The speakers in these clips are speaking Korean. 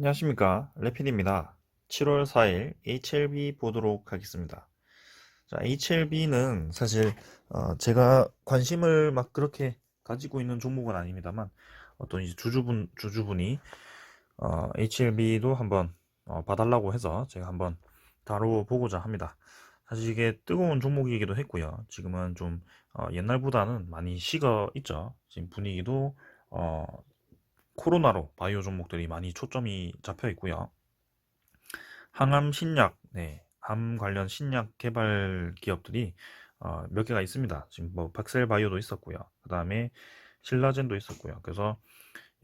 안녕하십니까. 레피디입니다. 7월 4일 HLB 보도록 하겠습니다. 자 HLB는 사실 어, 제가 관심을 막 그렇게 가지고 있는 종목은 아닙니다만 어떤 이제 주주분 주주분이 어, HLB도 한번 어, 봐달라고 해서 제가 한번 다뤄보고자 합니다. 사실 이게 뜨거운 종목이기도 했고요. 지금은 좀 어, 옛날보다는 많이 식어 있죠. 지금 분위기도 어, 코로나로 바이오 종목들이 많이 초점이 잡혀 있고요. 항암 신약, 네, 암 관련 신약 개발 기업들이 어, 몇 개가 있습니다. 지금 뭐 박셀 바이오도 있었고요. 그 다음에 신라젠도 있었고요. 그래서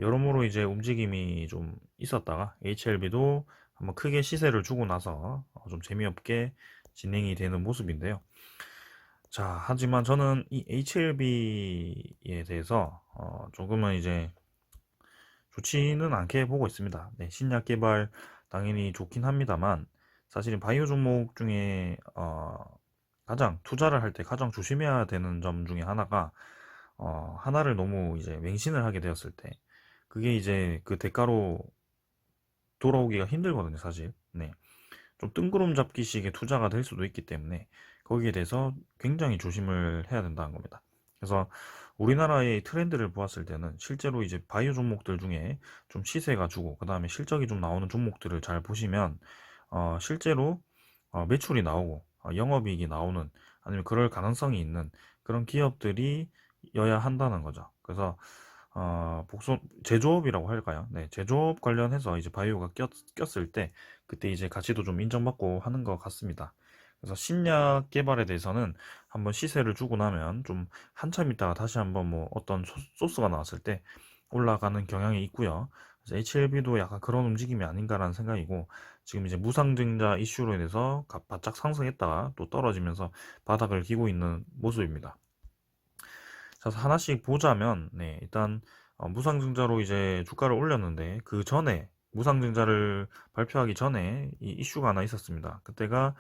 여러모로 이제 움직임이 좀 있었다가 HLB도 한번 크게 시세를 주고 나서 어, 좀 재미없게 진행이 되는 모습인데요. 자, 하지만 저는 이 HLB에 대해서 어, 조금은 이제 좋지는 않게 보고 있습니다. 네, 신약 개발 당연히 좋긴 합니다만 사실은 바이오 종목 중에 어, 가장 투자를 할 때 가장 조심해야 되는 점 중에 하나가 어, 하나를 너무 이제 맹신을 하게 되었을 때 그게 이제 그 대가로 돌아오기가 힘들거든요, 사실. 네. 좀 뜬구름 잡기식의 투자가 될 수도 있기 때문에 거기에 대해서 굉장히 조심을 해야 된다는 겁니다. 그래서 우리나라의 트렌드를 보았을 때는 실제로 이제 바이오 종목들 중에 좀 시세가 주고 그 다음에 실적이 좀 나오는 종목들을 잘 보시면 어, 실제로 어, 매출이 나오고 어, 영업이익이 나오는 아니면 그럴 가능성이 있는 그런 기업들이 여야 한다는 거죠. 그래서 어, 복선 제조업이라고 할까요? 네, 제조업 관련해서 이제 바이오가 꼈, 꼈을 때 그때 이제 가치도 좀 인정받고 하는 것 같습니다. 그래서 신약 개발에 대해서는 한번 시세를 주고 나면 좀 한참 있다가 다시 한번 뭐 어떤 소, 스가 나왔을 때 올라가는 경향이 있고요. HLB도 약간 그런 움직임이 아닌가라는 생각이고 지금 이제 무상증자 이슈로 인해서 바짝 상승했다가 또 떨어지면서 바닥을 기고 있는 모습입니다. 그래서 하나씩 보자면 네, 일단 어, 무상증자로 이제 주가를 올렸는데 그 전에 무상증자를 발표하기 전에 이 이슈가 하나 있었습니다. 그때가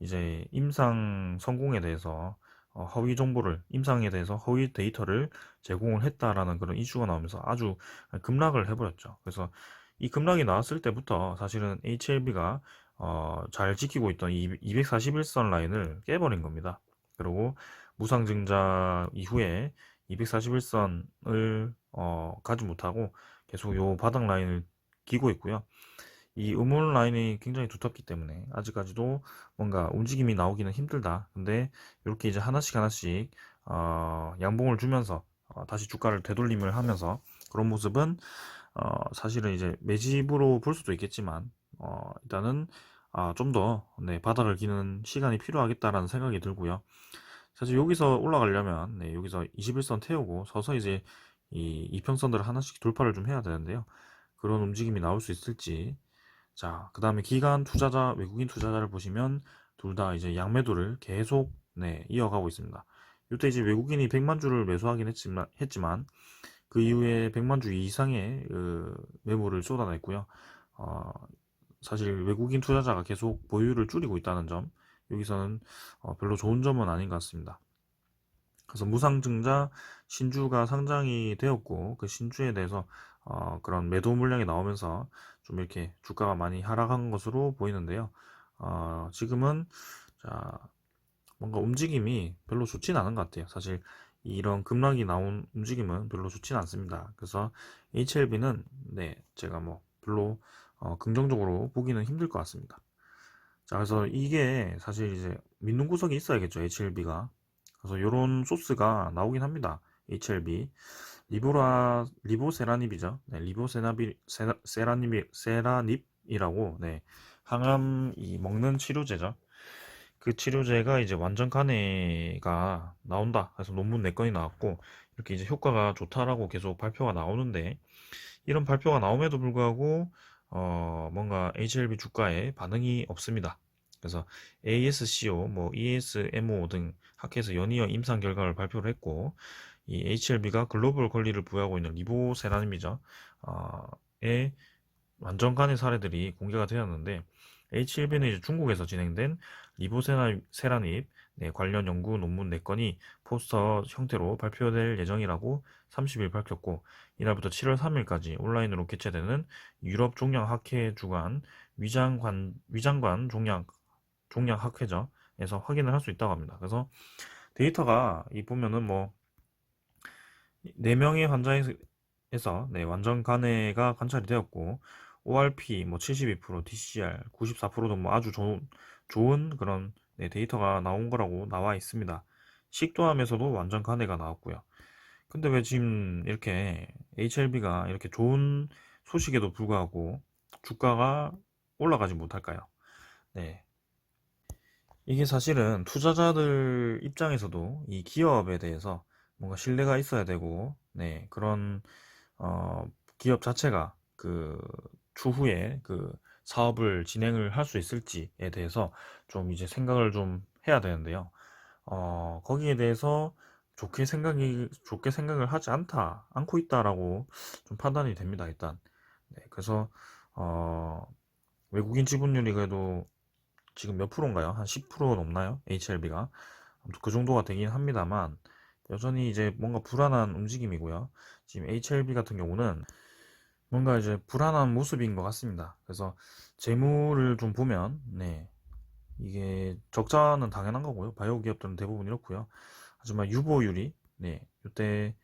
이제 임상 성공에 대해서 어, 허위 정보를 임상에 대해서 허위 데이터를 제공을 했다라는 그런 이슈가 나오면서 아주 급락을 해버렸죠. 그래서 이 급락이 나왔을 때부터 사실은 HLB가 어, 잘 지키고 있던 이 241선 라인을 깨버린 겁니다. 그리고 무상증자 이후에 241선을 어, 가지 못하고 계속 요 바닥 라인을 기고 있고요. 이 음원 라인이 굉장히 두텁기 때문에 아직까지도 뭔가 움직임이 나오기는 힘들다. 근데 이렇게 이제 하나씩 하나씩 어, 양봉을 주면서 어, 다시 주가를 되돌림을 하면서 그런 모습은 어, 사실은 이제 매집으로 볼 수도 있겠지만 어, 일단은 아, 좀더 네, 바닥을 기는 시간이 필요하겠다라는 생각이 들고요. 사실 여기서 올라가려면 네, 여기서 21선 태우고 서서 이제 이 이평선들을 하나씩 돌파를 좀 해야 되는데요. 그런 움직임이 나올 수 있을지 자, 그 다음에 기관 투자자, 외국인 투자자를 보시면 둘 다 이제 양매도를 계속 네, 이어가고 있습니다. 이때 이제 외국인이 100만 주를 매수하긴 했지만, 했지만 그 이후에 100만 주 이상의 그 매물을 쏟아냈고요. 어, 사실 외국인 투자자가 계속 보유를 줄이고 있다는 점, 여기서는 어, 별로 좋은 점은 아닌 것 같습니다. 그래서 무상증자 신주가 상장이 되었고 그 신주에 대해서 어, 그런 매도 물량이 나오면서 좀 이렇게 주가가 많이 하락한 것으로 보이는데요. 어, 지금은 자, 뭔가 움직임이 별로 좋진 않은 것 같아요. 사실 이런 급락이 나온 움직임은 별로 좋진 않습니다. 그래서 HLB는 네, 제가 뭐 별로 어, 긍정적으로 보기는 힘들 것 같습니다. 자, 그래서 이게 사실 이제 믿는 구석이 있어야겠죠, HLB가. 그래서 이런 소스가 나오긴 합니다. HLB. 리보라 리보세라닙이죠. 네, 리보세라비 세라, 세라닙이 세라닙이라고 네. 항암 이 먹는 치료제죠. 그 치료제가 이제 완전 간해가 나온다. 그래서 논문 4건이 나왔고 이렇게 이제 효과가 좋다라고 계속 발표가 나오는데 이런 발표가 나옴에도 불구하고 어 뭔가 HLB 주가에 반응이 없습니다. 그래서 ASCO, 뭐 ESMO 등 학회에서 연이어 임상 결과를 발표를 했고 이 HLB가 글로벌 권리를 부여하고 있는 리보세라닙이죠. 어, 의 완전 간의 사례들이 공개가 되었는데 HLB는 이제 중국에서 진행된 리보세라닙 네, 관련 연구 논문 4건이 포스터 형태로 발표될 예정이라고 30일 밝혔고 이날부터 7월 3일까지 온라인으로 개최되는 유럽 종양 학회 주간 위장관 위장관 종양 종양 학회저에서 확인을 할 수 있다고 합니다. 그래서 데이터가 이 보면은 뭐 4명의 환자에서 네, 완전 간해가 관찰이 되었고 ORP 뭐 72%, DCR 94%도 뭐 아주 좋은 좋은 그런 네, 데이터가 나온 거라고 나와 있습니다. 식도암에서도 완전 간해가 나왔고요. 근데 왜 지금 이렇게 HLB가 이렇게 좋은 소식에도 불구하고 주가가 올라가지 못할까요? 네. 이게 사실은 투자자들 입장에서도 이 기업에 대해서 뭔가 신뢰가 있어야 되고, 네, 그런, 어, 기업 자체가 그 추후에 그 사업을 진행을 할 수 있을지에 대해서 좀 이제 생각을 좀 해야 되는데요. 어, 거기에 대해서 좋게 생각이, 좋게 생각을 하지 않다, 않고 있다라고 좀 판단이 됩니다, 일단. 네, 그래서, 어, 외국인 지분율이 그래도 지금 몇 프로인가요? 한 10% 넘나요? HLB가. 그 정도가 되긴 합니다만, 여전히 이제 뭔가 불안한 움직임이고요. 지금 HLB 같은 경우는 뭔가 이제 불안한 모습인 것 같습니다. 그래서 재물을 좀 보면, 네. 이게 적자는 당연한 거고요. 바이오 기업들은 대부분 이렇고요. 하지만 유보율이, 네. 이때,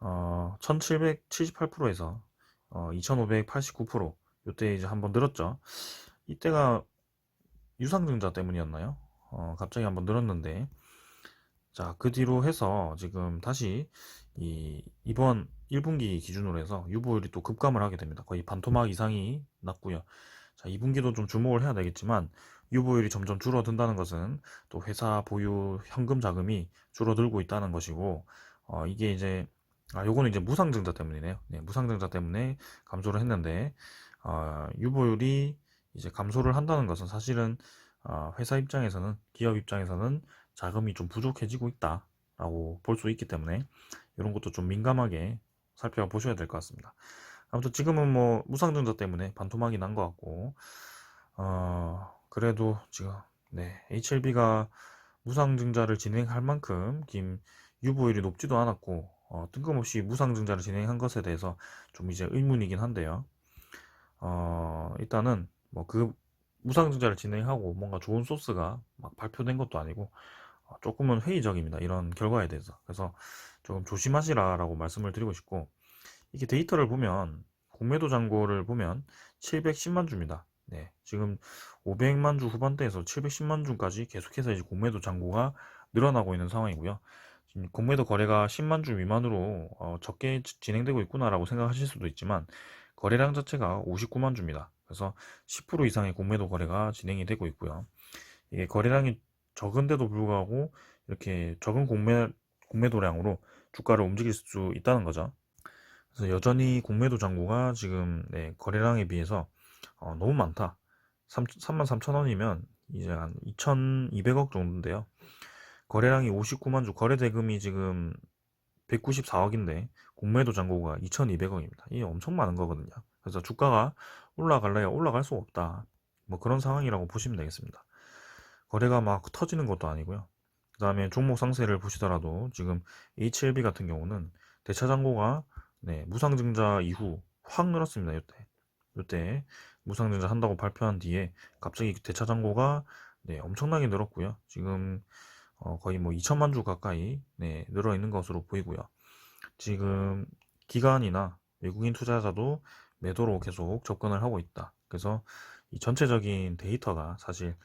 어, 1778%에서, 어, 2589%, 이때 이제 한번 늘었죠. 이때가 유상증자 때문이었나요? 어, 갑자기 한번 늘었는데, 자, 그 뒤로 해서 지금 다시 이 이번 1분기 기준으로 해서 유보율이 또 급감을 하게 됩니다. 거의 반토막 이상이 났고요. 자, 2분기도 좀 주목을 해야 되겠지만 유보율이 점점 줄어든다는 것은 또 회사 보유 현금 자금이 줄어들고 있다는 것이고 어, 이게 이제 아, 요거는 이제 무상증자 때문이네요. 네, 무상증자 때문에 감소를 했는데 어, 유보율이 이제 감소를 한다는 것은 사실은 어, 회사 입장에서는 기업 입장에서는 자금이 좀 부족해지고 있다라고 볼 수 있기 때문에 이런 것도 좀 민감하게 살펴보셔야 될 것 같습니다. 아무튼 지금은 뭐 무상증자 때문에 반토막이 난 것 같고 어 그래도 지금 네 HLB가 무상증자를 진행할 만큼 김 유보율이 높지도 않았고 어, 뜬금없이 무상증자를 진행한 것에 대해서 좀 이제 의문이긴 한데요. 어 일단은 뭐 그 무상증자를 진행하고 뭔가 좋은 소스가 막 발표된 것도 아니고 어, 조금은 회의적입니다. 이런 결과에 대해서. 그래서 조금 조심하시라라고 말씀을 드리고 싶고, 이게 데이터를 보면, 공매도 잔고를 보면 710만 주입니다. 네. 지금 500만 주 후반대에서 710만 주까지 계속해서 이제 공매도 잔고가 늘어나고 있는 상황이고요. 지금 공매도 거래가 10만 주 미만으로 어, 적게 진행되고 있구나라고 생각하실 수도 있지만, 거래량 자체가 59만 주입니다. 그래서 10% 이상의 공매도 거래가 진행이 되고 있고요. 이게 거래량이 적은데도 불구하고 이렇게 적은 공매, 공매도량으로 주가를 움직일 수 있다는 거죠. 그래서 여전히 공매도 잔고가 지금 네, 거래량에 비해서 어, 너무 많다. 3, 3만 3천 원이면 이제 한 2,200억 정도인데요. 거래량이 59만 주, 거래 대금이 지금 194억인데 공매도 잔고가 2,200억입니다. 이게 엄청 많은 거거든요. 그래서 주가가 올라갈래야 올라갈 수 없다. 뭐 그런 상황이라고 보시면 되겠습니다. 거래가 막 터지는 것도 아니고요. 그 다음에 종목 상세를 보시더라도 지금 HLB 같은 경우는 대차 잔고가 네, 무상증자 이후 확 늘었습니다. 이때 이때 무상증자 한다고 발표한 뒤에 갑자기 대차 잔고가 네, 엄청나게 늘었고요. 지금 어, 거의 뭐 2천만 주 가까이 네, 늘어 있는 것으로 보이고요. 지금 기관이나 외국인 투자자도 매도로 계속 접근을 하고 있다. 그래서 이 전체적인 데이터가 사실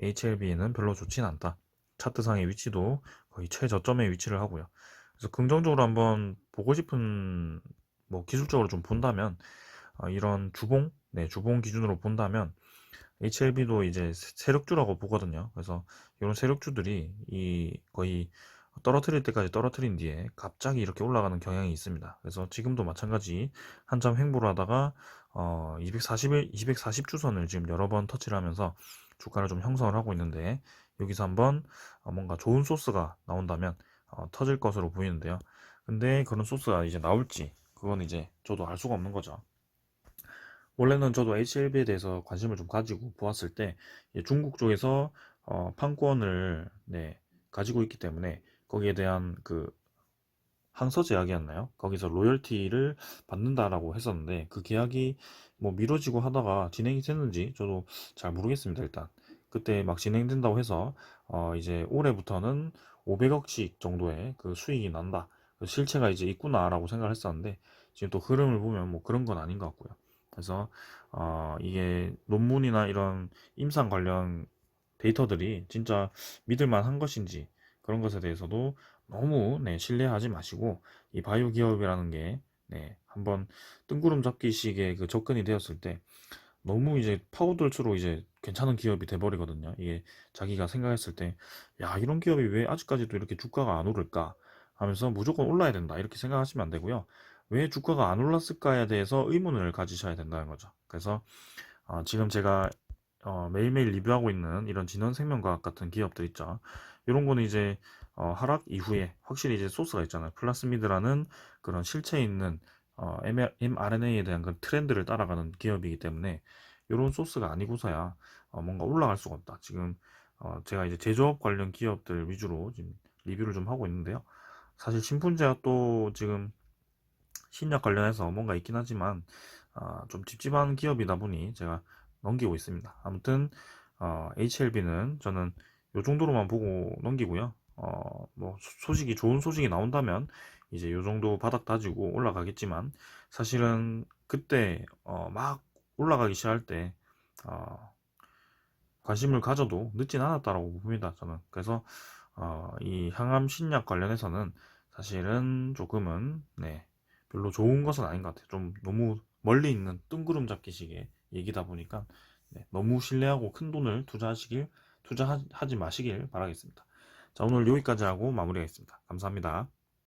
HLB에는 별로 좋진 않다. 차트상의 위치도 거의 최저점에 위치를 하고요. 그래서 긍정적으로 한번 보고 싶은 뭐 기술적으로 좀 본다면 어, 이런 주봉, 네 주봉 기준으로 본다면 HLB도 이제 세력주라고 보거든요. 그래서 이런 세력주들이 이 거의 떨어뜨릴 때까지 떨어뜨린 뒤에 갑자기 이렇게 올라가는 경향이 있습니다. 그래서 지금도 마찬가지 한참 횡보를 하다가 어 241, 240 주선을 지금 여러 번 터치를 하면서 주가를 좀 형성을 하고 있는데 여기서 한번 어, 뭔가 좋은 소스가 나온다면 어, 터질 것으로 보이는데요. 근데 그런 소스가 이제 나올지 그건 이제 저도 알 수가 없는 거죠. 원래는 저도 HLB에 대해서 관심을 좀 가지고 보았을 때 중국 쪽에서 어, 판권을 네, 가지고 있기 때문에 거기에 대한 그 항서 제약이었나요? 거기서 로열티를 받는다라고 했었는데 그 계약이 뭐 미뤄지고 하다가 진행이 됐는지 저도 잘 모르겠습니다. 일단 그때 막 진행된다고 해서 어 이제 올해부터는 500억씩 정도의 그 수익이 난다. 그 실체가 이제 있구나라고 생각을 했었는데 지금 또 흐름을 보면 뭐 그런 건 아닌 것 같고요. 그래서 어 이게 논문이나 이런 임상 관련 데이터들이 진짜 믿을만 한 것인지 그런 것에 대해서도 너무 네, 신뢰하지 마시고 이 바이오 기업이라는 게 네, 한번 뜬구름 잡기식의 그 접근이 되었을 때 너무 이제 파고들수록 이제 괜찮은 기업이 돼버리거든요. 이게 자기가 생각했을 때, 야, 이런 기업이 왜 아직까지도 이렇게 주가가 안 오를까? 하면서 무조건 올라야 된다. 이렇게 생각하시면 안 되고요. 왜 주가가 안 올랐을까에 대해서 의문을 가지셔야 된다는 거죠. 그래서 어, 지금 제가 어, 매일매일 리뷰하고 있는 이런 진원생명과학 같은 기업들 있죠. 이런 거는 이제 어, 하락 이후에 확실히 이제 소스가 있잖아요. 플라스미드라는 그런 실체 있는 어, mRNA에 대한 그 트렌드를 따라가는 기업이기 때문에 이런 소스가 아니고서야 어, 뭔가 올라갈 수가 없다. 지금 어, 제가 이제 제조업 관련 기업들 위주로 지금 리뷰를 좀 하고 있는데요. 사실 신분제가 또 지금 신약 관련해서 뭔가 있긴 하지만 아, 좀 찝찝한 기업이다 보니 제가 넘기고 있습니다. 아무튼 어, HLB는 저는 요 정도로만 보고 넘기고요. 어, 뭐 소- 소식이 좋은 소식이 나온다면 이제 요 정도 바닥 다지고 올라가겠지만 사실은 그때 어, 막 올라가기 시작할 때 어, 관심을 가져도 늦진 않았다라고 봅니다. 저는 그래서 어, 이 항암 신약 관련해서는 사실은 조금은 네, 별로 좋은 것은 아닌 것 같아요. 좀 너무 멀리 있는 뜬구름 잡기식의 얘기다 보니까 네, 너무 신뢰하고 큰 돈을 투자하시길 투자하지 마시길 바라겠습니다. 자 오늘 여기까지 하고 마무리하겠습니다. 감사합니다.